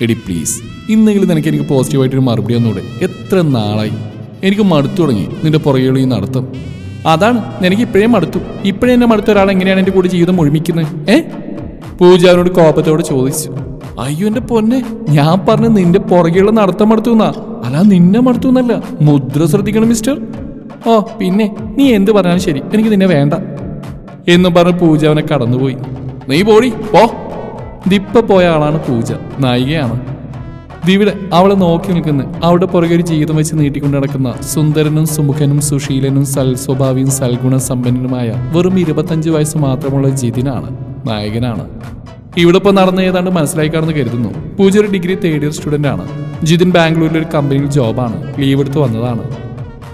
എടി പ്ലീസ് ഇന്നെങ്കിലും നിനക്ക് എനിക്ക് പോസിറ്റീവായിട്ടൊരു മറുപടി ഒന്നുകൂടെ. എത്ര നാളായി? എനിക്ക് മടുത്തു തുടങ്ങി. നിന്റെ പുറകെയുള്ള ഈ നടത്തം. അതാണ് നിനക്ക് ഇപ്പോഴേ മടുത്തു. ഇപ്പോഴേ എന്നെ മടുത്ത ഒരാൾ എങ്ങനെയാണ് എന്റെ കൂടെ ജീവിതം ഒഴിമിക്കുന്നത് ഏ? പൂജ അവനോട് കോപത്തോട് ചോദിച്ചു. അയ്യോ എന്റെ പൊന്നെ. ഞാൻ പറഞ്ഞ നിന്റെ പുറകെയുള്ള നടത്തം മടുത്തുന്നാ അല്ല നിന്നെ മടുത്തുന്നല്ല മുദ്ര ശ്രദ്ധിക്കണം മിസ്റ്റർ ഓ പിന്നെ നീ എന്ത് പറഞ്ഞാലും ശരി. എനിക്ക് നിന്നെ വേണ്ട. എന്നും പറഞ്ഞ് പൂജ അവനെ കടന്നുപോയി. നീ പോടി പോ. ദിപ്പ പോയ ആളാണ് പൂജ നായികയാണ്. ദിവിടെ അവളെ നോക്കി നിൽക്കുന്ന അവിടെ പുറകെ ഒരു ജീവിതം വെച്ച് നീട്ടിക്കൊണ്ട് നടക്കുന്ന സുന്ദരനും സുമുഖനും സുശീലനും സൽസ്വഭാവിയും സൽഗുണ സമ്പന്നനുമായ വെറും ഇരുപത്തഞ്ച് വയസ്സ് മാത്രമുള്ള ജിതിനാണ് നായകനാണ്. ഇവിടെ ഇപ്പോൾ നടന്ന ഏതാണ്ട് മനസ്സിലായി കാണുന്ന കരുതുന്നു. പൂജ ഒരു ഡിഗ്രി തേർഡ് ഇയർ സ്റ്റുഡന്റ് ആണ്. ജിതിൻ ബാംഗ്ലൂരിലെ ഒരു കമ്പനിയിൽ ജോബാണ് ലീവ് എടുത്ത് വന്നതാണ്.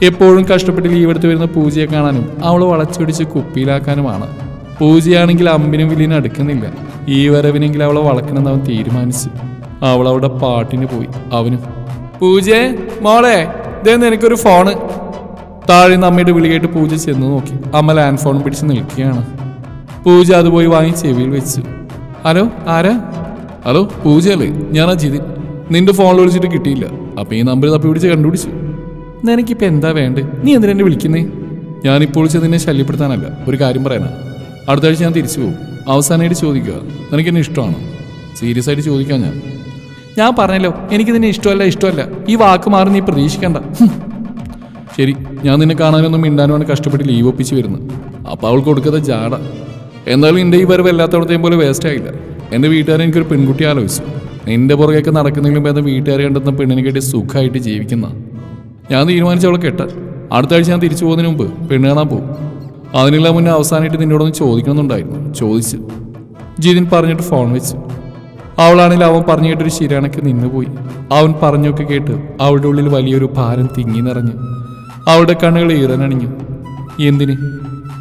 എപ്പോഴും കഷ്ടപ്പെട്ട് ലീവ് എടുത്ത് വരുന്ന പൂജയെ കാണാനും അവൾ വളച്ചൊടിച്ച് കുപ്പിയിലാക്കാനുമാണ്. പൂജയാണെങ്കിൽ അമ്പിനും വില്ലിനും അടുക്കുന്നില്ല. ഈ വരവിനെങ്കിൽ അവളെ വളക്കണമെന്ന് അവൻ തീരുമാനിച്ചു അവൾ അവളുടെ പാട്ടിന് പോയി. അവനും പൂജേ മോളെ ഇതേ എനിക്കൊരു ഫോണ്. താഴെ അമ്മയുടെ വിളി കേട്ട് പൂജ ചെന്ന് നോക്കി. അമ്മ ലാൻഡ് ഫോൺ പിടിച്ച് നിൽക്കുകയാണ്. പൂജ അത് പോയി വാങ്ങി ചെവിയിൽ വെച്ചു. ഹലോ ആരാ? ഹലോ പൂജയല്ലേ? ഞാൻ ജിതിൻ. നിന്റെ ഫോണിൽ വിളിച്ചിട്ട് കിട്ടിയില്ല. അപ്പൊ ഈ നമ്പർ തപ്പി പിടിച്ച് കണ്ടുപിടിച്ചു. നിനക്കിപ്പോ എന്താ വേണ്ടേ? നീ എന്തിനാ വിളിക്കുന്നേ? ഞാനിപ്പോൾ വിളിച്ചത് നിന്നെ ശല്യപ്പെടുത്താനല്ല. ഒരു കാര്യം പറയാനാ അടുത്ത ആഴ്ച ഞാൻ തിരിച്ചു പോകും. അവസാനമായിട്ട് ചോദിക്കുക. നിനക്ക് എന്നെ ഇഷ്ടമാണോ? സീരിയസ് ആയിട്ട് ചോദിക്കാം ഞാൻ. ഞാൻ പറഞ്ഞല്ലോ എനിക്ക് നിന്നെ ഇഷ്ടമല്ല ഇഷ്ടമല്ല. ഈ വാക്ക് മാറി നീ പ്രതീക്ഷിക്കണ്ട. ശരി ഞാൻ നിന്നെ കാണാനൊന്നും മിണ്ടാനുമാണ് കഷ്ടപ്പെട്ട് ലീവ് ഒപ്പിച്ച് വരുന്നത് അപ്പോൾ അവൾ കൊടുക്കാതെ ജാട. എന്തായാലും എന്റെ ഈ വരവ് എല്ലാത്തവണത്തെയും പോലെ വേസ്റ്റ് ആയില്ല. എന്റെ വീട്ടുകാരെ എനിക്കൊരു പെൺകുട്ടി ആലോചിച്ചു. നിന്റെ പുറകെയൊക്കെ നടക്കുന്നെങ്കിലും ഭേദം വീട്ടുകാരെ കണ്ടെത്തുന്ന പെണ്ണിനെ കേട്ടി സുഖമായിട്ട് ജീവിക്കുന്ന. ഞാൻ തീരുമാനിച്ചവളെ അവളെ കെട്ട അടുത്ത ആഴ്ച ഞാൻ തിരിച്ചു പോകുന്നതിന് മുമ്പ് പെണ്ണ് കാണാൻ പോകും. അതിനെല്ലാം മുന്നേ അവസാനമായിട്ട് നിന്നോടൊന്ന് ചോദിക്കണമെന്നുണ്ടായിരുന്നു. ചോദിച്ചു. ജീതിൻ പറഞ്ഞിട്ട് ഫോൺ വെച്ചു. അവളാണെങ്കിൽ അവൻ പറഞ്ഞു കേട്ടൊരു ശരിയാണൊക്കെ നിന്നുപോയി. അവൻ പറഞ്ഞൊക്കെ കേട്ട് അവളുടെ ഉള്ളിൽ വലിയൊരു ഭാരം തിങ്ങി നിറഞ്ഞു അവളുടെ കണ്ണുകൾ ഈറനണിഞ്ഞു. എന്തിന്?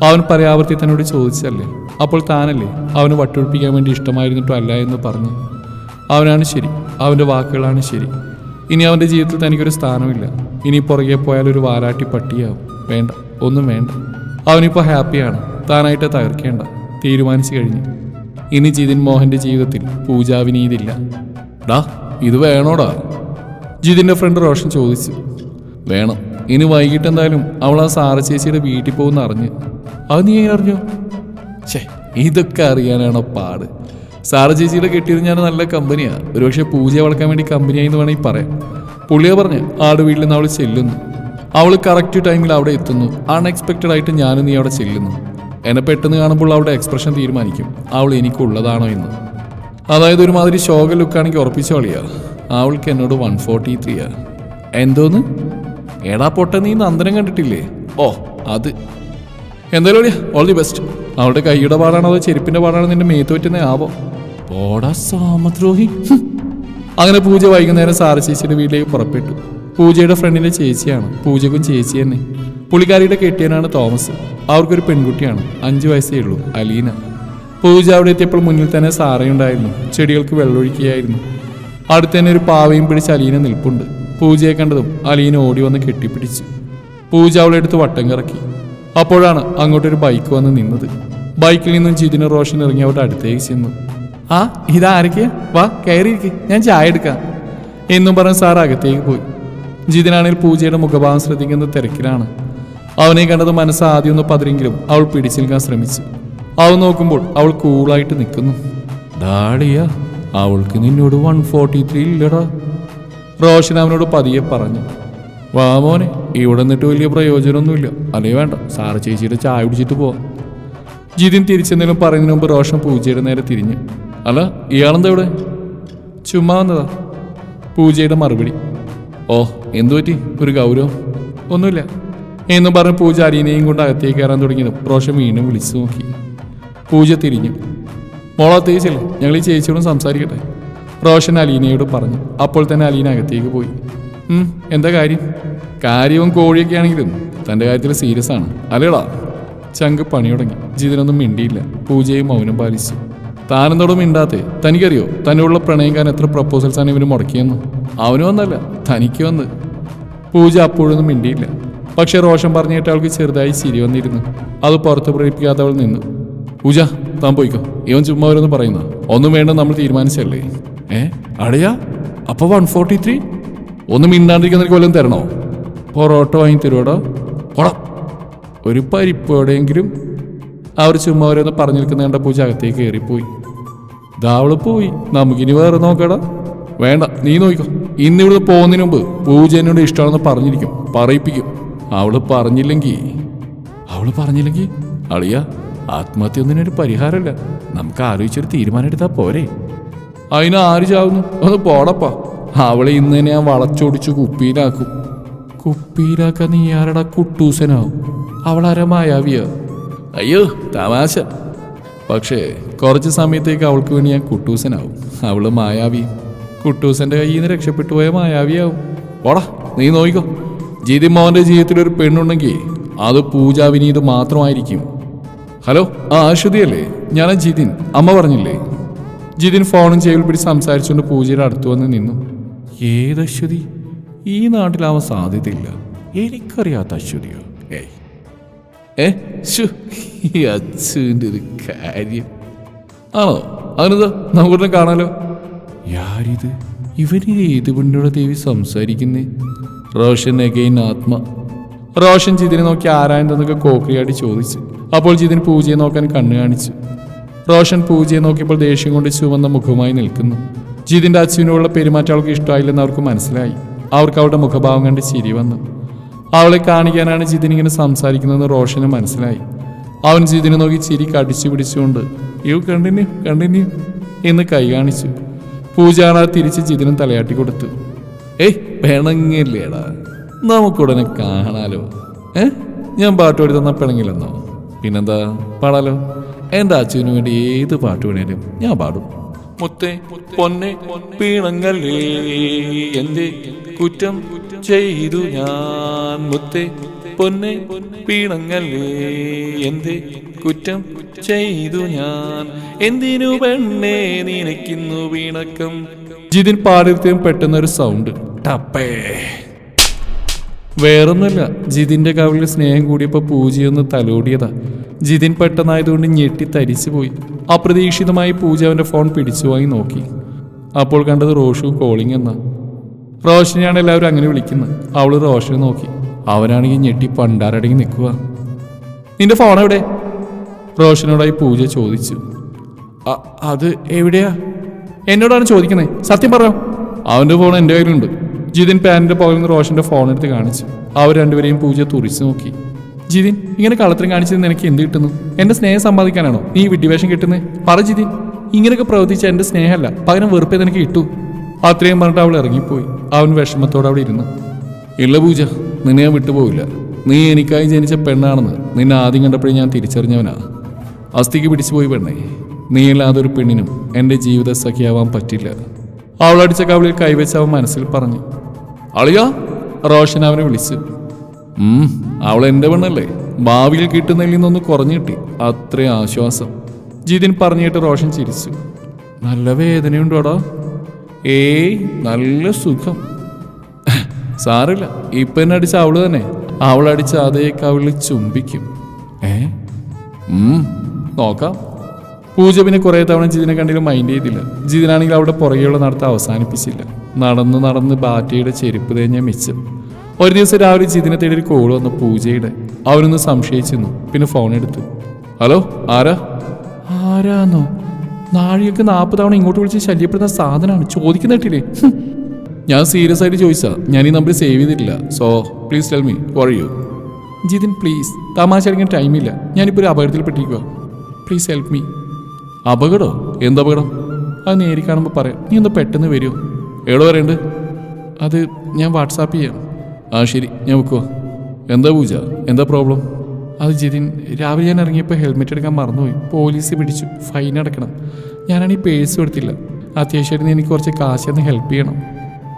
അവൻ പരാവർത്തി തന്നോട് ചോദിച്ചല്ലേ? അപ്പോൾ താനല്ലേ അവന് വട്ടൊഴിപ്പിക്കാൻ വേണ്ടി ഇഷ്ടമായിരുന്നിട്ടും അല്ല എന്ന് പറഞ്ഞു. അവനാണ് ശരി. അവന്റെ വാക്കുകളാണ് ശരി. ഇനി അവന്റെ ജീവിതത്തിൽ തനിക്കൊരു സ്ഥാനമില്ല. ഇനി പുറകെ പോയാൽ ഒരു വാലാട്ടി പട്ടിയാവും. വേണ്ട. ഒന്നും വേണ്ട. അവനിപ്പോൾ ഹാപ്പിയാണ്. താനായിട്ട് തകർക്കേണ്ട. തീരുമാനിച്ചു കഴിഞ്ഞു. ഇനി ജിതിൻ മോഹന്റെ ജീവിതത്തിൽ പൂജാവിനീതില്ല ഡാ ഇത് വേണോടാ? ജിതിന്റെ ഫ്രണ്ട് റോഷൻ ചോദിച്ചു. വേണം. ഇനി വൈകിട്ട് എന്തായാലും അവൾ ആ സാറ ചേച്ചിയുടെ വീട്ടിൽ പോകുന്ന അറിഞ്ഞ്. അത് നീ എങ്ങനെ അറിഞ്ഞു? ഛേ ഇതൊക്കെ അറിയാനാണോ പാട്. സാറ ചേച്ചിയുടെ കെട്ടിയത് ഞാൻ നല്ല കമ്പനിയാണ് ഒരുപക്ഷെ പൂജ വളക്കാൻ വേണ്ടി കമ്പനിയായി എന്ന് വേണമെങ്കിൽ പറയാം. പുള്ളിയെ പറഞ്ഞ് ആട് വീട്ടിൽ നിന്ന് അവൾ ചെല്ലുന്നു. അവൾ കറക്റ്റ് ടൈമിൽ അവിടെ എത്തുന്നു. അൺഎക്സ്പെക്റ്റഡ് ആയിട്ട് ഞാനും നീ അവിടെ ചെല്ലുന്നു. എന്നെ പെട്ടെന്ന് കാണുമ്പോൾ അവളുടെ എക്സ്പ്രഷൻ തീരുമാനിക്കും. അവൾ എനിക്കുള്ളതാണോ എന്ന്. അതായത് ഒരുമാതിരി ശോക ലുക്കാണെങ്കിൽ ഉറപ്പിച്ച കളിയാ. അവൾക്ക് എന്നോട് വൺ ഫോർട്ടി ത്രീയാ എന്തോന്ന്? ഏടാ പൊട്ട നീ നന്ദനം കണ്ടിട്ടില്ലേ? ഓ അത്. എന്തായാലും ഓൾ ദി ബെസ്റ്റ് അവളുടെ കൈയുടെ പാടാണോ അതോ ചെരുപ്പിന്റെ പാടാണോ നിന്റെ മേത്ത് പറ്റുന്ന ആവോ? പോടാ സാമദ്രോഹി. അങ്ങനെ പൂജ വൈകുന്നേരം ചേച്ചിയുടെ വീട്ടിലേക്ക് പുറപ്പെട്ടു. പൂജയുടെ ഫ്രണ്ടിന്റെ ചേച്ചിയാണ്. പൂജക്കും ചേച്ചി തന്നെ. പുള്ളിക്കാരിയുടെ കെട്ടിയനാണ് തോമസ്. അവർക്കൊരു പെൺകുട്ടിയാണ്. അഞ്ചു വയസ്സേ ഉള്ളൂ. അലീന. പൂജ അവിടെ എത്തിയപ്പോൾ മുന്നിൽ തന്നെ സാറയുണ്ടായിരുന്നു. ചെടികൾക്ക് വെള്ളമൊഴിക്കുകയായിരുന്നു. അടുത്ത് തന്നെ ഒരു പാവയും പിടിച്ച് അലീന നിൽപ്പുണ്ട്. പൂജയെ കണ്ടതും അലീന ഓടി വന്ന് കെട്ടിപ്പിടിച്ചു. പൂജ അവളെ എടുത്ത് വട്ടം കറക്കി. അപ്പോഴാണ് അങ്ങോട്ടൊരു ബൈക്ക് വന്ന് നിന്നത്. ബൈക്കിൽ നിന്നും ജിതിന് റോഷൻ ഇറങ്ങി അവരുടെ അടുത്തേക്ക് ചെന്നു. ആ ഇതാരൊക്കെയാ? വാ കയറിയിരിക്കെ. ഞാൻ ചായ എടുക്കാം. എന്നും പറഞ്ഞ് സാർ അകത്തേക്ക് പോയി. ജിതിനാണെങ്കിൽ പൂജയുടെ മുഖഭാവം ശ്രദ്ധിക്കുന്ന തിരക്കിലാണ്. അവനെ കണ്ടത് മനസ്സ് ആദ്യം ഒന്ന് പതിരെങ്കിലും അവൾ പിടിച്ചു നിൽക്കാൻ ശ്രമിച്ചു. അവൻ നോക്കുമ്പോൾ അവൾ കൂളായിട്ട് നിൽക്കുന്നു. ഡാളിയ അവൾക്ക് നിന്നോട് വൺ ഫോർട്ടി ത്രീ ഇല്ലടാ. റോഷൻ അവനോട് പതിയെ പറഞ്ഞു. വാ മോനെ ഇവിടെ നിന്നിട്ട് വലിയ പ്രയോജനമൊന്നുമില്ല. അല്ലേ വേണ്ട സാറ് ചേച്ചിയുടെ ചായ കുടിച്ചിട്ട് പോവാം. ജിതിൻ തിരിച്ചെന്തെങ്കിലും പറയുന്നതിന് മുമ്പ് റോഷൻ പൂജയുടെ നേരെ തിരിഞ്ഞു. അല്ല ഇയാളെന്താ ഇവിടെ? ചുമ്മാ വന്നതാ. പൂജയുടെ മറുപടി. ഓ എന്തു പറ്റി? ഒരു ഗൗരവം? ഒന്നുമില്ല. എന്നും പറഞ്ഞ് പൂജ അരീനയും കൊണ്ട് അകത്തേക്ക് കയറാൻ തുടങ്ങിയത് റോഷൻ വീണ്ടും വിളിച്ചു നോക്കി. പൂജ തിരിഞ്ഞു. മോളത്തേച്ചില്ലേ ഞങ്ങൾ ഈ ചേച്ചിയോടും സംസാരിക്കട്ടെ? റോഷൻ അലീനയോട് പറഞ്ഞു. അപ്പോൾ തന്നെ അലീന അകത്തേക്ക് പോയി. എന്താ കാര്യം? കാര്യവും കോഴിയൊക്കെ ആണെങ്കിലും തന്റെ കാര്യത്തിൽ സീരിയസ് ആണ്. അല്ലേടാ? ചങ്ക് പണി തുടങ്ങി. ജിതിനൊന്നും മിണ്ടിയില്ല. പൂജയും മൗനം പാലിച്ചു. താനെന്തോടും മിണ്ടാത്തേ? തനിക്കറിയോ? തന്നോടുള്ള പ്രണയിക്കാൻ എത്ര പ്രപ്പോസൽസ് ആണ് ഇവന് മുടക്കിയെന്ന്? അവന് വന്നല്ല തനിക്ക് വന്ന്. പൂജ അപ്പോഴൊന്നും മിണ്ടിയില്ല. പക്ഷെ റോഷൻ പറഞ്ഞിട്ട് അവൾക്ക് ചെറുതായി ചിരി വന്നിരുന്നു. അത് പുറത്ത് പ്രേരിപ്പിക്കാത്തവൾ നിന്നു. പൂജ താൻ പോയിക്കോ. ഇവൻ ചുമ്മാ അവരൊന്നും പറയുന്ന ഒന്നും വേണ്ട നമ്മൾ തീരുമാനിച്ചല്ലേ? ഏ? അടയാ? അപ്പോൾ വൺ ഫോർട്ടി ത്രീ ഒന്ന് മിണ്ടാണ്ടിരിക്കുന്ന കൊല്ലം തരണോ? പൊറോട്ട വാങ്ങി തരുവോടോ? ഒരു പരിപ്പോടെയെങ്കിലും അവർ ചുമ്മാ ഓരോന്ന് പറഞ്ഞു കണ്ട പൂച്ച അകത്തേക്ക് കയറിപ്പോയി. ദാവൾ പോയി. നമുക്കിനി വേറെ നോക്കടാ. വേണ്ട നീ നോക്കിക്കോ ഇന്ന് ഇവിടുന്ന് പോകുന്നതിന് മുമ്പ് പൂജ എന്നോട് ഇഷ്ടമാണെന്ന് പറഞ്ഞിരിക്കും. പറയിപ്പിക്കും. അവൾ പറഞ്ഞില്ലെങ്കിൽ അവൾ പറഞ്ഞില്ലെങ്കിൽ അളിയ ആത്മഹത്യ ഒന്നിനൊരു പരിഹാരമല്ല. നമുക്ക് ആലോചിച്ചൊരു തീരുമാനം എടുത്താൽ പോരെ. അതിന് ആര് ചാവുന്നു? ഒന്ന് പോടപ്പാ. അവളെ ഇന്ന് തന്നെ ഞാൻ വളച്ചൊടിച്ച് കുപ്പിയിലാക്കും. കുപ്പിയിലാക്കാൻ നീ ആരടാ കുട്ടൂസനാവും? അവളാരാ അയ്യോ തമാശ. പക്ഷേ കുറച്ച് സമയത്തേക്ക് അവൾക്ക് വേണ്ടി ഞാൻ കുട്ടൂസനാവും. അവൾ മായാവി. കുട്ടൂസന്റെ കയ്യിൽ നിന്ന് രക്ഷപ്പെട്ടു പോയ മായാവിയാവും. ഓടാ നീ നോക്കിക്കോ ജിതി മോഹന്റെ ജീവിതത്തിൽ ഒരു പെണ്ണുണ്ടെങ്കിൽ അത് പൂജാ വിനീത് മാത്രമായിരിക്കും. ഹലോ ആ അശ്വതിയല്ലേ ഞാൻ ജിതിൻ. അമ്മ പറഞ്ഞില്ലേ? ജിതിൻ ഫോണും ചെയ്യൽ പിടിച്ച് സംസാരിച്ചുകൊണ്ട് പൂജയുടെ അടുത്ത് വന്ന് നിന്നു. ഏത് അശ്വതി ഈ നാട്ടിലാവാൻ സാധ്യതയില്ല. എനിക്കറിയാത്ത അശ്വതിയോ ഏയ്. അച്ഛന്റെ ഒരു കാര്യം. ആണോ അതിനെന്താ നമുക്കൊന്നും കാണാലോ? യാരിത് ഇവന് ഏത് പെണ്ണിയുടെ ദേവി സംസാരിക്കുന്നേ? റോഷൻ അഗൈൻ ആത്മ. റോഷൻ ജിതിനെ നോക്കി ആരായെന്നൊക്കെ കോക്രിയാടി ചോദിച്ചു. അപ്പോൾ ജിതിൻ പൂജയെ നോക്കാൻ കണ്ണു കാണിച്ചു. റോഷൻ പൂജയെ നോക്കിയപ്പോൾ ദേഷ്യം കൊണ്ട് ചുവന്ന മുഖമായി നിൽക്കുന്നു. ജിതിന്റെ അച്ഛനോടുള്ള പെരുമാറ്റം അവൾക്ക് ഇഷ്ടമായില്ലെന്ന് അവർക്ക് മനസ്സിലായി. അവർക്ക് അവരുടെ മുഖഭാവം കണ്ട് ചിരി വന്നു. അവളെ കാണിക്കാനാണ് ജിതിൻ ഇങ്ങനെ സംസാരിക്കുന്നതെന്ന് റോഷന് മനസ്സിലായി. അവൻ ജിതിനെ നോക്കി ചിരി കടിച്ചു പിടിച്ചുകൊണ്ട് യു കണ്ടിന്യൂ കണ്ടിന്യൂ എന്ന് കൈ കാണിച്ചു. പൂജാണ തിരിച്ച് ജിതിനും തലയാട്ടി കൊടുത്തു. ഏയ് പിണങ്ങില്ലേടാ. നമുക്കുടനെ കാണാലോ. ഏ? ഞാൻ പാട്ട് പാടി തന്ന പിണങ്ങില്ലെന്നോ? പിന്നെന്താ പാടാലോ? എന്റെ അച്ഛനു വേണ്ടി ഏത് പാട്ട് വേണേലും ഞാൻ പാടും. മുത്തേ പൊന്നെ പീണങ്ങളിൽ എന്റെ കുറ്റം ചെയ്തു ഞാൻ. മുത്തേ പൊന്നെ പീണങ്ങളിൽ എന്റെ കുറ്റം ചെയ്തു ഞാൻ. എന്തിനു പെണ്ണെ നിനക്കിന്നു വീണക്കം? ജിതിൻ പാടിയത്തേയും പെട്ടെന്നൊരു സൗണ്ട്. ടപ്പേ. വേറൊന്നുമല്ല ജിതിന്റെ കവിളിൽ സ്നേഹം കൂടിയപ്പോൾ പൂജയൊന്ന് തലോടിയതാ. ജിതിൻ പെട്ടെന്നായതുകൊണ്ട് ഞെട്ടി തരിച്ചു പോയി അപ്രതീക്ഷിതമായി പൂജ അവന്റെ ഫോൺ പിടിച്ചു വാങ്ങി നോക്കി. അപ്പോൾ കണ്ടത് റോഷു കോളിംഗ് എന്ന. റോഷനെയാണ് എല്ലാവരും അങ്ങനെ വിളിക്കുന്നത്. അവൾ റോഷനെ നോക്കി. അവനാണെങ്കിൽ ഞെട്ടി പണ്ടാരടങ്ങി നിൽക്കുക നിന്റെ ഫോൺ എവിടെ? റോഷനോടായി പൂജ ചോദിച്ചു. "അ- അത് എവിടെയാ? എന്നോടാണ് ചോദിക്കുന്നത് സത്യം പറഞ്ഞോ അവന്റെ ഫോൺ എന്റെ കയ്യിലുണ്ട്. ജിതിൻ പാനിന്റെ പോകുന്ന നിന്ന് റോഷന്റെ ഫോൺ എടുത്ത് കാണിച്ചു. അവർ രണ്ടുപേരെയും പൂജ തുറിച്ചു നോക്കി. ജിതിൻ ഇങ്ങനെ കളത്തിലും കാണിച്ചത് നിനക്ക് എന്ത് കിട്ടുന്നു? എന്റെ സ്നേഹം സമ്പാദിക്കാനാണോ നീ വിഡ്ഢിവേഷം കിട്ടുന്നത് പറ ജിതിൻ. ഇങ്ങനെയൊക്കെ പ്രവർത്തിച്ച എന്റെ സ്നേഹമല്ല പകരം വെറുപ്പേ നിനക്ക് കിട്ടു. അത്രയും പറഞ്ഞിട്ട് അവൾ ഇറങ്ങിപ്പോയി. അവൻ വിഷമത്തോടെ അവിടെ ഇരുന്നു. ഇല്ല പൂജ നിന്നെ ഞാൻ വിട്ടുപോകില്ല നീ എനിക്കായി ജനിച്ച പെണ്ണാണെന്ന് നിന്നെ ആദ്യം കണ്ടപ്പോഴേ ഞാൻ തിരിച്ചറിഞ്ഞവനാ. അസ്ഥിക്ക് പിടിച്ചുപോയി പെണ്ണേ. നീ നീയില്ലാതെ ഒരു പെണ്ണിനും എന്റെ ജീവിത സഖിയാവാൻ പറ്റില്ല. അവളടിച്ച കവളിൽ കൈവച്ച് അവൻ മനസ്സിൽ പറഞ്ഞു. അളിയോ റോഷൻ അവനെ വിളിച്ചു. അവൾ എന്റെ പെണ്ണല്ലേ? ഭാവിയിൽ കിട്ടുന്നതിൽ നിന്നൊന്ന് കുറഞ്ഞു കിട്ടി അത്ര ആശ്വാസം. ജിതിൻ പറഞ്ഞിട്ട് റോഷൻ ചിരിച്ചു. നല്ല വേദനയുണ്ടോടാ? ഏയ് നല്ല സുഖം. സാറില്ല ഇപ്പൊ എന്നെ അടിച്ച അവൾ തന്നെ. അവളടിച്ച അതേ കവിളിൽ ചുംബിക്കും. ഏ? നോക്കാം. പൂജ പിന്നെ കുറെ തവണ ജിതിനെ കണ്ടിട്ട് മൈൻഡ് ചെയ്തില്ല. ജിതിനാണെങ്കിൽ അവിടെ പുറകെയുള്ള നടത്ത അവസാനിപ്പിച്ചില്ല. നടന്ന് നടന്ന് ബാറ്റയുടെ ചെരുപ്പ് തേഞ്ഞ മിച്ചം. ഒരു ദിവസം രാവിലെ ജിതിനെ തേടി ഒരു കോൾ വന്നു പൂജയുടെ. അവനൊന്ന് സംശയിച്ചിരുന്നു. പിന്നെ ഫോൺ എടുത്തു. ഹലോ ആരാ? ആരാന്നോ? നാഴികക്ക് നാൽപ്പത് തവണ ഇങ്ങോട്ട് വിളിച്ച് ശല്യപ്പെടുന്ന സാധനമാണ് ചോദിക്കുന്നിട്ടില്ലേ ഞാൻ സീരിയസ് ആയിട്ട് ചോദിച്ചാ ഞാൻ ഈ നമ്പർ സേവ് ചെയ്തിട്ടില്ല. So please tell me you Jithin please തമാശ അടിക്കാൻ ടൈമില്ല ഞാനിപ്പോൾ ഒരു അപകടത്തിൽ പെട്ടിരിക്കുക പ്ലീസ് ഹെൽപ്പ് മീ അപകടോ? എന്ത് അപകടം? അത് നേരി കാണുമ്പോൾ പറയാം. നീ ഒന്ന് പെട്ടെന്ന് വരുമോ എവിടെ വരേണ്ടത്? അത് ഞാൻ വാട്സാപ്പ് ചെയ്യാം. ആ ശരി. ഞാൻ വെക്കുവാ. എന്താ പൂജ? എന്താ പ്രോബ്ലം അത് ജിതിൻ രാവിലെ ഞാൻ ഇറങ്ങിയപ്പോൾ ഹെൽമെറ്റ് എടുക്കാൻ മറന്നുപോയി. പോലീസ് പിടിച്ചു. ഫൈൻ അടക്കണം. ഞാനാണെങ്കിൽ പേഴ്സ് എടുത്തില്ല. അത്യാവശ്യമായിട്ട് എനിക്ക് കുറച്ച് കാശ് ഒന്ന് ഹെൽപ്പ് ചെയ്യണം.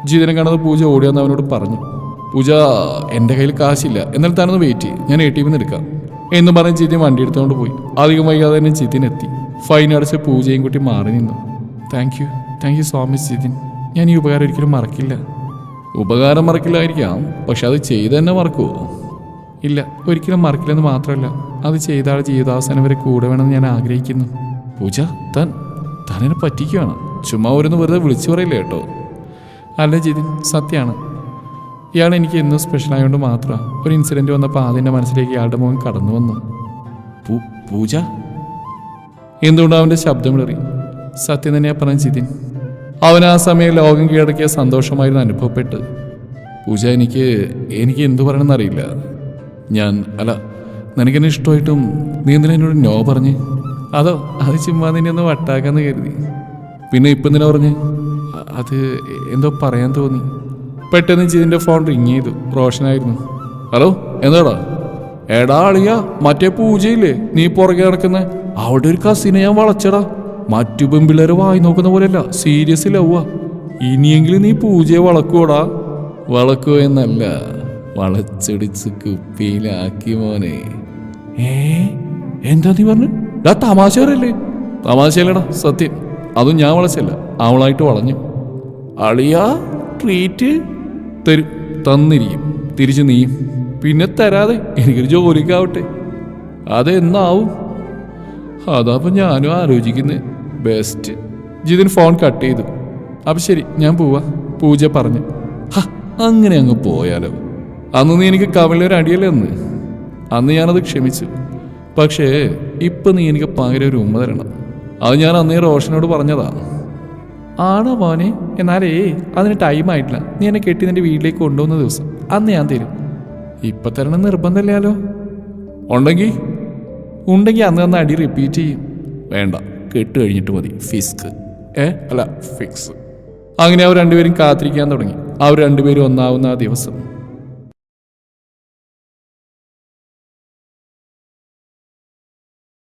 ജിതിനെ കാണുന്നത് പൂജ ഓടിയാന്ന് അവനോട് പറഞ്ഞു. പൂജ എന്റെ കയ്യിൽ കാശില്ല. എന്നാൽ താനൊന്ന് വെയിറ്റ് ചെയ്യും. ഞാൻ എ ടി വിന്ന് എടുക്കാം. എന്ന് പറഞ്ഞ് ജിതിൻ വണ്ടി എടുത്തുകൊണ്ട് പോയി. അധികം വൈകാതെ തന്നെ ജിതിൻ എത്തി. ഫൈൻ അടച്ച് പൂജയും കുട്ടി മാറി നിന്നു. Thank you thank you so much Jithin. ഞാൻ ഈ ഉപകാരം ഒരിക്കലും മറക്കില്ല. ഉപകാരം മറക്കില്ലായിരിക്കാം പക്ഷെ അത് ചെയ്ത് തന്നെ മറക്കുമോ ഇല്ല ഒരിക്കലും മറക്കില്ലെന്ന് മാത്രമല്ല അത് ചെയ്താൽ ജീവിതാവസാനം വരെ കൂടെ വേണമെന്ന് ഞാൻ ആഗ്രഹിക്കുന്നു. പൂജ താൻ എന്നെ പറ്റിക്കുകയാണ് ചുമ്മാ ഒരു വെറുതെ വിളിച്ചു പറയില്ല കേട്ടോ? അല്ല ജിതിൻ സത്യമാണ് ഇയാൾ എനിക്ക് എന്നും സ്പെഷ്യൽ ആയതുകൊണ്ട് മാത്രമാണ് ഒരു ഇൻസിഡന്റ് വന്നപ്പോൾ ആദ്യന്റെ മനസ്സിലേക്ക് ഇയാളുടെ മുഖം കടന്നു വന്നു. പൂജ? എന്തുകൊണ്ടാണ് അവന്റെ ശബ്ദം ഇളറി സത്യം തന്നെയാണ് പറഞ്ഞ ജിതിൻ. അവൻ ആ സമയം ലോകം കീഴടക്കിയ സന്തോഷമായിരുന്നു അനുഭവപ്പെട്ട് പൂജ എനിക്ക് എനിക്ക് എന്തു പറയണമെന്നറിയില്ല. ഞാൻ അല്ല നിനക്കെന്നെ ഇഷ്ടമായിട്ടും നീ എന്തിനാ എന്നോട് നോ പറഞ്ഞ്? അതോ അത് ചുമ്മാ നിന്നെ ഒന്ന് വട്ടാക്കാന്ന് കരുതി. പിന്നെ ഇപ്പം എന്തിനാ പറഞ്ഞ്? അത് എന്തോ പറയാൻ തോന്നി. പെട്ടെന്ന് ജിതിന്റെ ഫോൺ റിങ് ചെയ്തു. റോഷനായിരുന്നു. ഹലോ എന്താടാ? എടാ അളിയ മറ്റേ പൂജയില്ലേ? നീ പുറകെ നടക്കുന്ന? അവിടെ ഒരു കസിനെ ഞാൻ വളച്ചടാ. മറ്റു പെമ്പിള്ളേരെ വായി നോക്കുന്ന പോലെയല്ല സീരിയസ് ലവ്വാ ഇനിയെങ്കിലും നീ പൂജയെ വളക്കുവോടാ? വളക്കുവോ എന്നല്ല വളച്ചൊടിച്ച് കുപ്പിയിലാക്കി മോനെ. ഏ? എന്താ നീ പറഞ്ഞു? ഡാ തമാശ പറയല്ലേ? തമാശയല്ലടാ സത്യം. അതും ഞാൻ വളച്ചല്ല അവളായിട്ട് വളഞ്ഞു. അളിയാ ട്രീറ്റ് തരും തന്നിരിക്കും. തിരിച്ചു നീയും. പിന്നെ തരാതെ എനിക്കൊരു ജോലിക്കാവട്ടെ. അതെന്നാവും? അതാപ്പം ഞാനും ആലോചിക്കുന്നത് ബെസ്റ്റ് ജിതിൻ ഫോൺ കട്ട് ചെയ്തു. അപ്പം ശരി ഞാൻ പോവാ. പൂജ പറഞ്ഞു. അങ്ങനെ അങ്ങ് പോയാലോ. അന്ന് നീ എനിക്ക് കവലിലൊരു അടിയല്ലേ അന്ന്? അന്ന് ഞാനത് ക്ഷമിച്ചു. പക്ഷേ ഇപ്പം നീ എനിക്ക് പകരം ഒരു ഉമ്മ തരണം. അത് ഞാൻ അന്നേ റോഷനോട് പറഞ്ഞതാ. ആണോ മോനെ? എന്നാലേ അതിന് ടൈം ആയിട്ടില്ല. നീ എന്നെ കെട്ടി നിന്റെ വീട്ടിലേക്ക് കൊണ്ടുവന്ന ദിവസം. അന്ന് ഞാൻ തരും. ഇപ്പൊ തരണം നിർബന്ധമില്ലല്ലോ. ഉണ്ടെങ്കിൽ ഉണ്ടെങ്കിൽ അന്ന് അന്ന് അടി റിപ്പീറ്റ് ചെയ്യും. വേണ്ട. കെട്ട് കഴിഞ്ഞിട്ട് മതി. ഫിസ്ക് ഏ? അല്ല ഫിക്സ് അങ്ങനെ അവർ രണ്ടുപേരും കാത്തിരിക്കാൻ തുടങ്ങി. അവർ രണ്ടുപേരും ഒന്നാവുന്ന ആ ദിവസം